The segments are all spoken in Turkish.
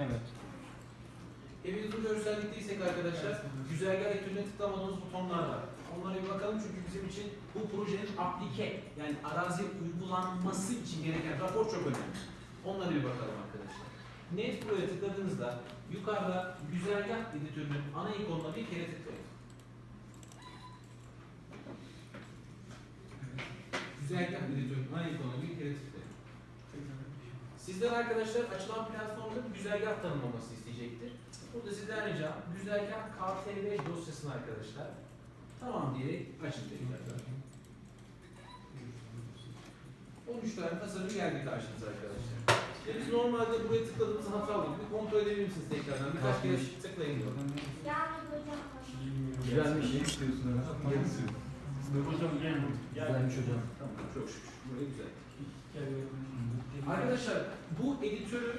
Evet. Evinizin görsellikteysek arkadaşlar, güzergah ekranına tıklamadığımız butonlar var. Onlara bir bakalım çünkü bizim için bu projenin aplike, yani arazi uygulanması için gereken rapor çok önemli. Onlara bir bakalım arkadaşlar. Net Pro'ya tıkladığınızda yukarıda güzergah editörünün ana ikonuna bir kere tıklayın. Güzergah editörünün ana ikonuna bir kere tıklayın. Sizden arkadaşlar açılan platformda bir güzergah tanımlaması isteyecektir. Burada sizden ricam güzergah KTV dosyasını arkadaşlar tamam diyerek açın tekrar. 13 tane tasarım geldi karşınıza arkadaşlar. E biz normalde buraya tıkladığımızda hata oluyor. Bir kontrol edebilir misiniz tekrardan? Birkaç kere tıklayın diyor. Gelmedi hocam. Güzelmiş. Ne istiyorsun Hocam gelmiyor. Güzelmiş hocam. Tamam çok şükür. Böyle güzel. Arkadaşlar bu editörü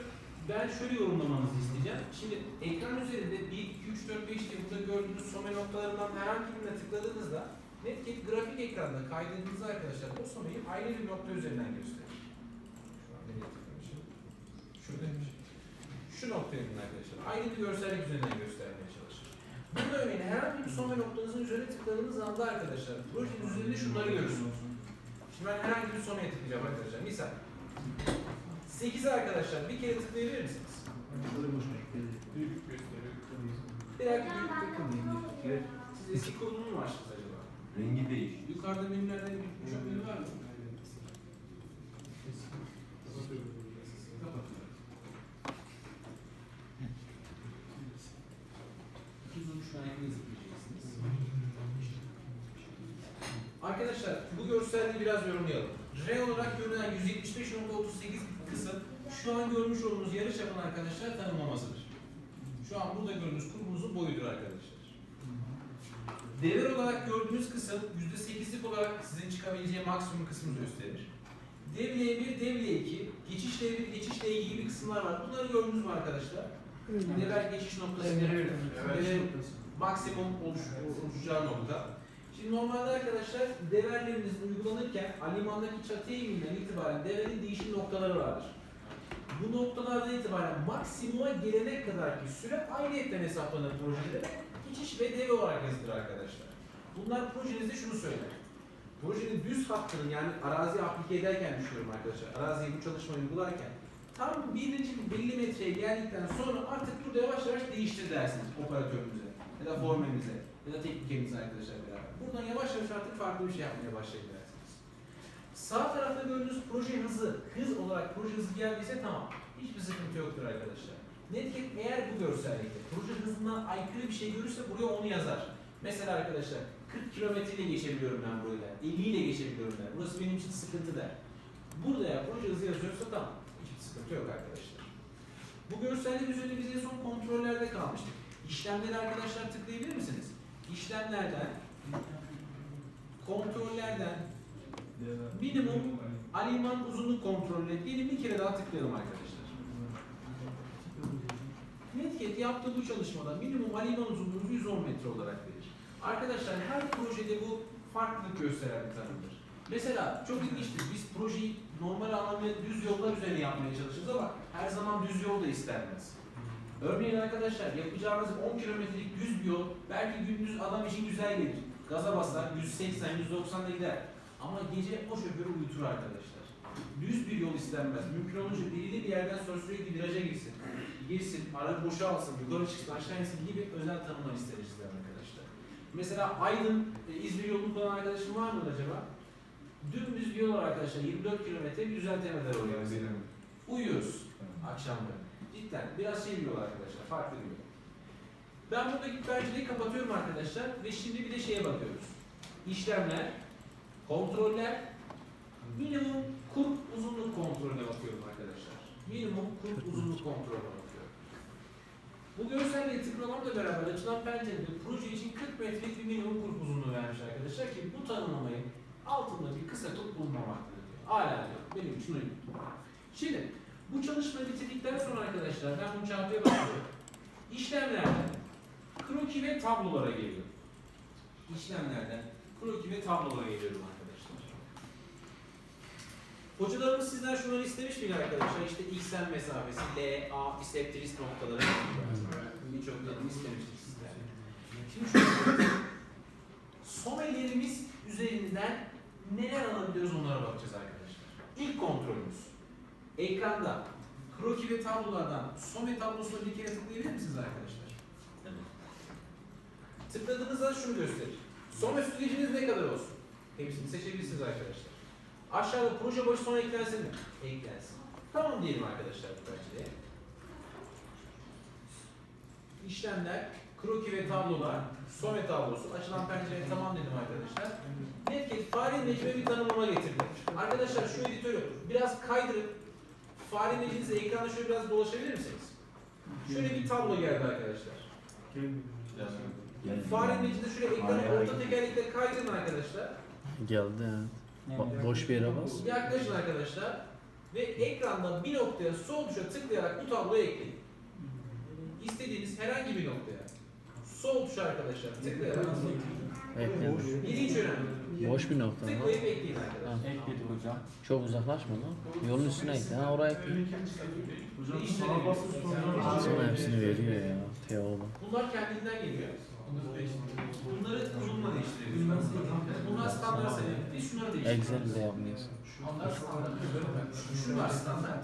ben şöyle yorumlamanızı isteyeceğim. Şimdi ekran üzerinde 1, 2, 3, 4, 5 diye burada gördüğünüz some noktalarından herhangi birine tıkladığınızda Netcat grafik ekranda kaydırdığınızda arkadaşlar o someyi ayrı bir nokta üzerinden gösterir. Şu an nereye tıklamışım? Şuradaymış. Şu noktaya arkadaşlar. Ayrı bir görsellik üzerinden göstermeye çalışır. Burada örneğin herhangi bir some noktanızın üzerine tıkladığınız anda arkadaşlar projenin üzerinde şunları görürsünüz. Şimdi ben herhangi bir somaya tıklayacağım arkadaşlar. Misal 8'e arkadaşlar bir kere tıklayabilir misiniz? Büyük bir bunu alıyorum. Siz eski kurulumu mu açtınız acaba? Rengi değiş. Yukarıda menülerden bir birçok menü var mı? Kapatın. 213 tane ekmeği zıplayacaksınız. Arkadaşlar bu görselliği biraz yorumlayalım. R olarak görünen 175.38 kısım şu an görmüş olduğunuz yarı çapın arkadaşlar tanımlamasıdır. Şu an burada gördüğünüz kurbunuzun boyudur arkadaşlar. Devir olarak gördüğünüz kısım %8'lik olarak sizin çıkabileceği maksimum kısmı gösterir. Dev L1, Dev L2, geçiş L1, geçiş L2 gibi kısımlar var. Bunları gördünüz mü arkadaşlar? Level geçiş noktası. Evet. Ve maksimum oluş, oluşacağı nokta. Şimdi normalde arkadaşlar deverleriniz uygulanırken alimandaki çatı eğiminden itibaren deverin değişim noktaları vardır. Bu noktalardan itibaren maksimuma gelene kadar ki süre ayrıyetten hesaplanır projede ve geçiş ve deve olarak yazılır arkadaşlar. Bunlar projenizde şunu söyler. Projenin düz hattının yani arazi aplike ederken düşünüyorum arkadaşlar. Araziyi bu çalışmayı uygularken tam birinci belli metreye geldikten sonra artık burada yavaş yavaş değiştir dersiniz operatörümüze ya da formemize ya da teknikemize arkadaşlar. Buradan yavaş yavaş artık farklı bir şey yapmaya başlayabilirsiniz. Sağ tarafta gördüğünüz proje hızı, hız olarak proje hızı geldiyse tamam. Hiçbir sıkıntı yoktur arkadaşlar. Netcat eğer bu görsellikte proje hızından aykırı bir şey görürse buraya onu yazar. Mesela arkadaşlar 40 kilometre ile geçebiliyorum ben burayla, 50 ile geçebiliyorum der. Burası benim için sıkıntı der. Burada ya proje hızı yazıyorsa tamam. Hiçbir sıkıntı yok arkadaşlar. Bu görsellik üzerinde biz en son kontrollerde kalmıştık. İşlemleri arkadaşlar tıklayabilir misiniz? İşlemlerden, kontrollerden, minimum aliman uzunluk kontrolüne diyelim bir kere daha tıklayalım arkadaşlar. Netcat yaptığı bu çalışmada minimum aliman uzunluğunu 110 metre olarak verir. Arkadaşlar her projede bu farklılık gösteren bir tanımdır. Mesela çok ilginçtir. Biz projeyi normal anlamda düz yollar üzerine yapmaya çalışırız ama her zaman düz yol da istenmez. Örneğin arkadaşlar yapacağınız 10 kilometrelik düz bir yol belki gündüz adam için güzel gelir. Gaza basar 180 190'da gider. Ama gece o şoförü uyutur arkadaşlar. Düz bir yol istenmez. Mümkün olunca belirli bir yerden sonra sürekli viraja girsin. Girsin, araba boşalsın, yukarı çıksın, aşağı insin gibi özel tanımlar isteriz sizden arkadaşlar. Mesela Aydın, e, İzmir yolunu kullanan arkadaşım var mı acaba? Dümdüz bir yol var arkadaşlar. 24 kilometre bir düzeltemeler oluyor. Uyuyoruz akşamları. Cidden biraz şey yol arkadaşlar, farklı bir yol. Ben buradaki tercihleri kapatıyorum arkadaşlar ve şimdi bir de şeye bakıyoruz. İşlemler, kontroller, minimum kurp uzunluk kontrolüne bakıyorum arkadaşlar. Minimum kurp uzunluk kontrolüne bakıyorum. Bu görselliği tıklamakla beraber açılan pencerede proje için 40 metrelik bir minimum kurp uzunluğu vermiş arkadaşlar ki bu tanımlamayı altında bir kısa tut bulunmamaktadır diyor. Hala diyor. Benim için uygun. Şimdi bu çalışmayı bitirdikten sonra arkadaşlar ben bu çarpıya bakıyorum. İşlemlerden kroki ve tablolara geliyorum. İşlemlerden kroki ve tablolara geliyorum arkadaşlar. Hocalarımız sizden şunları istemiş miydi arkadaşlar? İşte x'en mesafesi, L, A, biseptris noktaları. Birçoklarını istemiştik sizden. Şimdi somelerimiz üzerinden neler alabiliyoruz onlara bakacağız arkadaşlar. İlk kontrolümüz. Ekranda kroki ve tablolardan some tablosuna bir kere tıklayabilir misiniz arkadaşlar? Tıkladığınızda şunu gösterir. Some süreciniz ne kadar olsun? Hepsini seçebilirsiniz arkadaşlar. Aşağıda proje başı sona eklensin mi? Eklensin. Tamam diyelim arkadaşlar bu pencereye. İşlemler, kroki ve tablolar, some tablosu, açılan pencereye tamam dedim arkadaşlar. Netcat fare necime bir tanımlama getirdi. Arkadaşlar şu editörü biraz kaydırıp fare necinizi ekranda şöyle biraz dolaşabilir misiniz? Şöyle bir tablo geldi arkadaşlar. Fare necinde şöyle ekranı orta tekerlekle kaydırın arkadaşlar. Geldi evet. Ba- boş bir yere bas. Yaklaşın arkadaşlar. Ve ekranda bir noktaya sol tuşa tıklayarak bu tabloyu ekleyin. İstediğiniz herhangi bir noktaya. Sol tuşa arkadaşlar tıklayarak. Ekledim. Birinci önemli. Boş bir nokta mı? Tıklayıp ekleyin arkadaşlar. Ekledik hocam. Çok uzaklaşma lan. Yolun üstüne ekle. Ha oraya ekle. Hocam sağa basın sonra Sonra hepsini veriyor ya. Teoğlu. Bunlar kendinden geliyor. Bunları kurulma değiştiriyoruz. Bunlar standart sayı. Biz şunları değiştiriyoruz. Excel'de de yapmıyorsun. Onlar standart. Şunlar standart.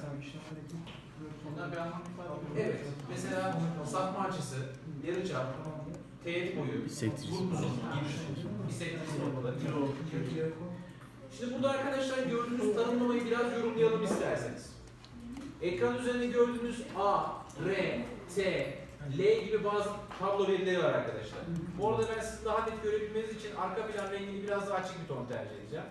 Onlar bir anlam ifade. Evet. Mesela sapma açısı, yarıçap, teğet boyu, grup uzunluğu gibi. Bisektris noktaları gibi. Şimdi burada arkadaşlar gördüğünüz tanımlamayı biraz yorumlayalım isterseniz. Ekran üzerinde gördüğünüz A, R, T, L gibi bazı tablo verileri var arkadaşlar. Bu arada ben sizi daha net görebilmeniz için arka plan rengini biraz daha açık bir ton tercih edeceğim.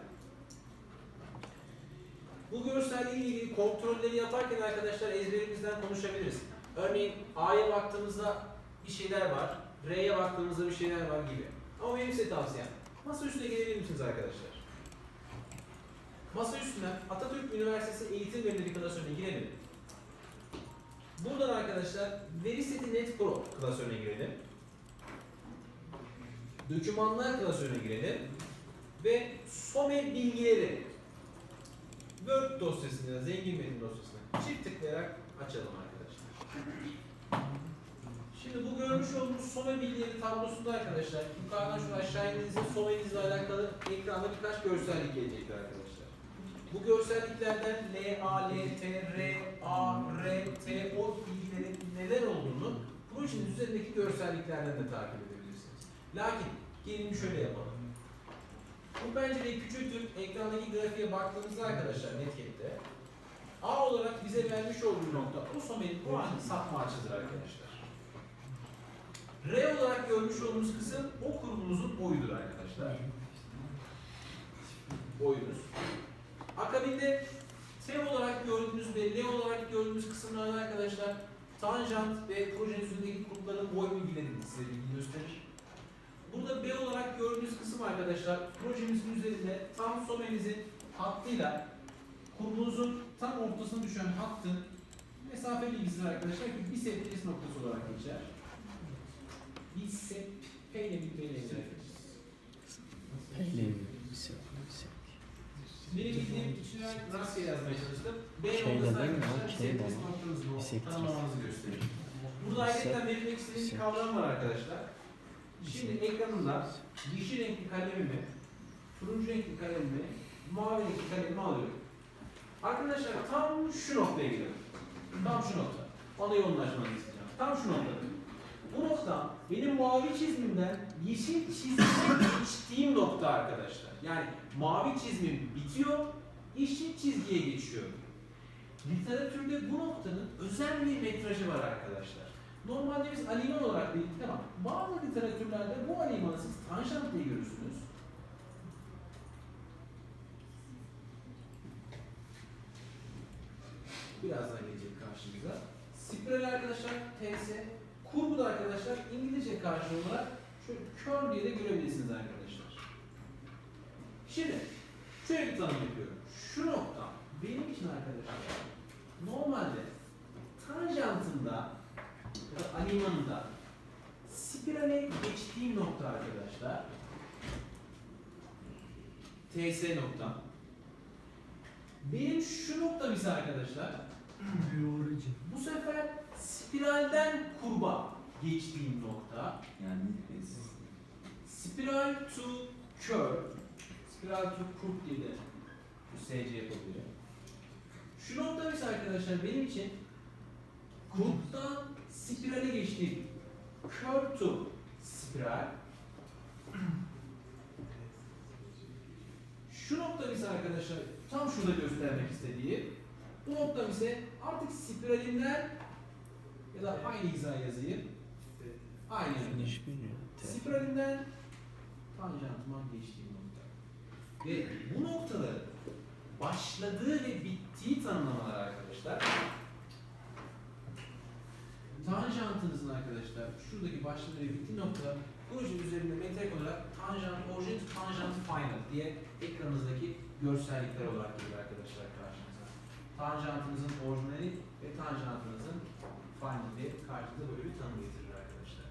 Bu görselliği ile ilgili kontrolleri yaparken arkadaşlar ezberimizden konuşabiliriz. Örneğin A'ya baktığımızda bir şeyler var, R'ye baktığımızda bir şeyler var gibi. Ama benim size tavsiyem, masa üstüne gelebilir misiniz arkadaşlar? Masa üstünden Atatürk Üniversitesi Eğitim Verileri klasörüne girelim. Buradan arkadaşlar veri seti net pro klasörüne girelim. Dokümanlar klasörüne girelim. Ve SOME bilgileri Word dosyasına, zengin metin dosyasına çift tıklayarak açalım arkadaşlar. Şimdi bu görmüş olduğumuz SOME bilgileri tablosunda arkadaşlar yukarıdan şu aşağı indiğinizde SOME'nizle alakalı ekranda birkaç görsellik gelecektir arkadaşlar. Bu görselliklerden L, A, L, T, R, A, R, T, O bilgilerin neler olduğunu projenin üzerindeki görselliklerden de takip edebilirsiniz. Lakin gelin şöyle yapalım. Bu pencereyi küçültüp ekrandaki grafiğe baktığımızda arkadaşlar Netcat'te A olarak bize vermiş olduğu nokta o somenin o anki sapma açıdır arkadaşlar. R olarak görmüş olduğumuz kısım o kurumunuzun boyudur arkadaşlar. Boyunuz. Akabinde T olarak gördüğünüz ve L olarak gördüğünüz kısımlarda arkadaşlar tanjant ve projenin üzerindeki kurtların boy bilgilerini size bilgi gösterir. Burada B olarak gördüğünüz kısım arkadaşlar projemizin üzerinde tam somenizin hattıyla kurumuzun tam ortasına düşen hattın mesafe bilgisidir arkadaşlar ki biseptris noktası olarak geçer. Bisep P ile bitmeyle Peyle bisek, bisek. Benim bildiğim içine rastgele yazmaya çalıştım. B noktası arkadaşlar O şey o Biseptris. tanımlamanızı gösterir. Burada ayrıca verilmek istediğim bir kavram var arkadaşlar. Şimdi ekranımda yeşil renkli kalemimi, turuncu renkli kalemimi, mavi renkli kalemimi alıyorum. Arkadaşlar tam şu noktaya gidiyorum. Tam şu nokta. Ona yoğunlaşmanızı isteyeceğim. Tam şu nokta. Bu nokta benim mavi çizimimden yeşil çizgiye geçtiğim nokta arkadaşlar. Yani mavi çizimim bitiyor, yeşil çizgiye geçiyor. Literatürde bu noktanın özel bir metrajı var arkadaşlar. Normalde biz aliman olarak bildik ama bazı literatürlerde bu alimanı siz tanjant diye görürsünüz. Birazdan gelecek karşımıza. Spiral arkadaşlar TS, kurgu da arkadaşlar İngilizce karşılığı olarak şöyle kör diye de görebilirsiniz arkadaşlar. Şimdi şöyle bir tanım yapıyorum. Şu nokta benim için arkadaşlar normalde tanjantında ya da alimanında spirale geçtiğim nokta arkadaşlar TS nokta. Benim şu noktam ise arkadaşlar bu sefer spiralden kurba geçtiğim nokta. Yani spiral to curve spiral to curve diye de SC yapabiliyor. Şu nokta ise arkadaşlar benim için kurptan spirale geçtiğim curve to spiral şu nokta ise arkadaşlar tam şurada göstermek istediği bu noktam ise artık spiralinden ya da aynı hizaya yazayım aynı. Spiralinden tanjantıma nokta. Ve bu noktada başladığı ve bittiği tanımlamalar arkadaşlar. Tanjantınızın arkadaşlar şuradaki başladığı ve bittiği nokta proje üzerinde metrik olarak tanjant, orijin tanjant final diye ekranınızdaki görsellikler olarak gelir arkadaşlar karşınıza. Tanjantınızın orijinali ve tanjantınızın final diye karşınıza böyle bir tanım getirir arkadaşlar.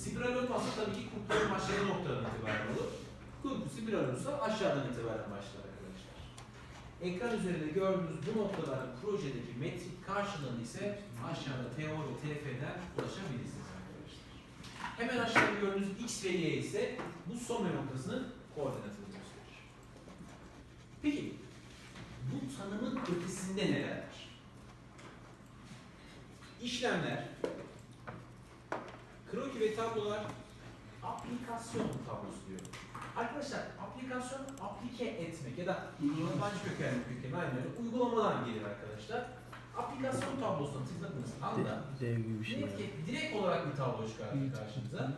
Spiral olmazsa tabii ki kurtların başladığı noktadan itibaren olur. Kurt spiral olursa aşağıdan itibaren başlar arkadaşlar. Ekran üzerinde gördüğünüz bu noktaların projedeki metrik karşılığını ise aşağıda TO ve TF'den ulaşabilirsiniz arkadaşlar. Hemen aşağıda gördüğünüz X ve Y ise bu some noktasının koordinatını gösterir. Peki bu tanımın ötesinde neler var? İşlemler, kroki ve tablolar aplikasyon tablosu. Arkadaşlar aplikasyon aplike etmek ya da yabancı kökenli kökeni aynı öyle uygulamadan gelir arkadaşlar. Aplikasyon tablosuna tıkladığınız anda De- Dev gibi bir şey. direkt, direkt olarak bir tablo çıkartır karşınıza.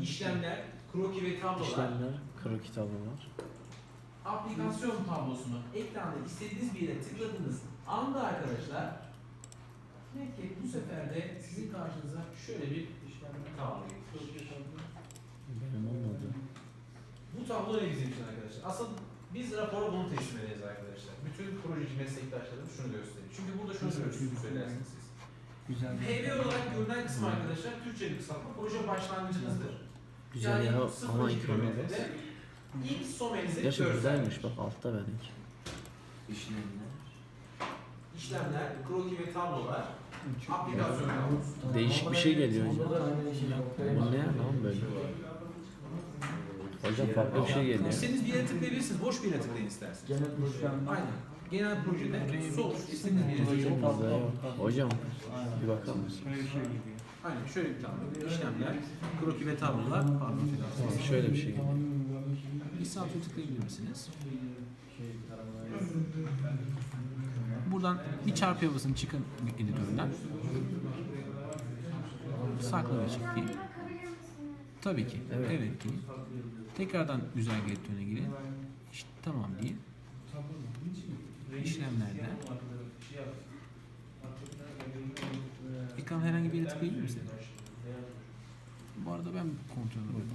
İşlemler, kroki ve tablolar İşlemler, kuru kitabılar. aplikasyon tablosunu ekranda istediğiniz bir yere tıkladığınız anda arkadaşlar Netcat bu sefer de sizin karşınıza şöyle bir tablo getirir. Benim olmadı. Tablo ne bizim için arkadaşlar? Asıl biz rapora bunu teslim ederiz arkadaşlar. Bütün projeci meslektaşlarımız şunu gösteriyor. Çünkü burada şunu söylüyorsunuz, söylersiniz siz. güzel PV olarak görünen kısım arkadaşlar Türkçe bir kısaltma. Proje başlangıcınızdır. Güzel ya iki ekrana bas. kilometrede İlk somenizi Gerçi buradaymış bak altta benimki. işlemler. İşlemler, kroki ve tablolar, aplikasyon. Değişik bir şey geliyor hocam. Bu ne lan böyle? Hocam farklı bir şey geliyor. İstediğiniz bir yere tıklayabilirsiniz. Boş bir yere tıklayın isterseniz. Genel program. Aynen. Genel projede sol istediğiniz bir yere tıklayın. Hocam bir bakar mısın? Aynen şöyle bir tablo. İşlemler, kroki ve tablolar. Pardon. Tamam, şöyle bir şey geliyor. Bir sağ tık tıklayabilir misiniz? Buradan bir çarpı yapısını çıkın editöründen. Sakla ve çık diyeyim. Tabii ki. Evet, Evet. diyeyim. Tekrardan güzel editörüne girin. İşte tamam diyeyim. İşlemlerde. Ekran herhangi bir yere tıklayabilir misiniz? Bu arada ben kontrol ediyorum.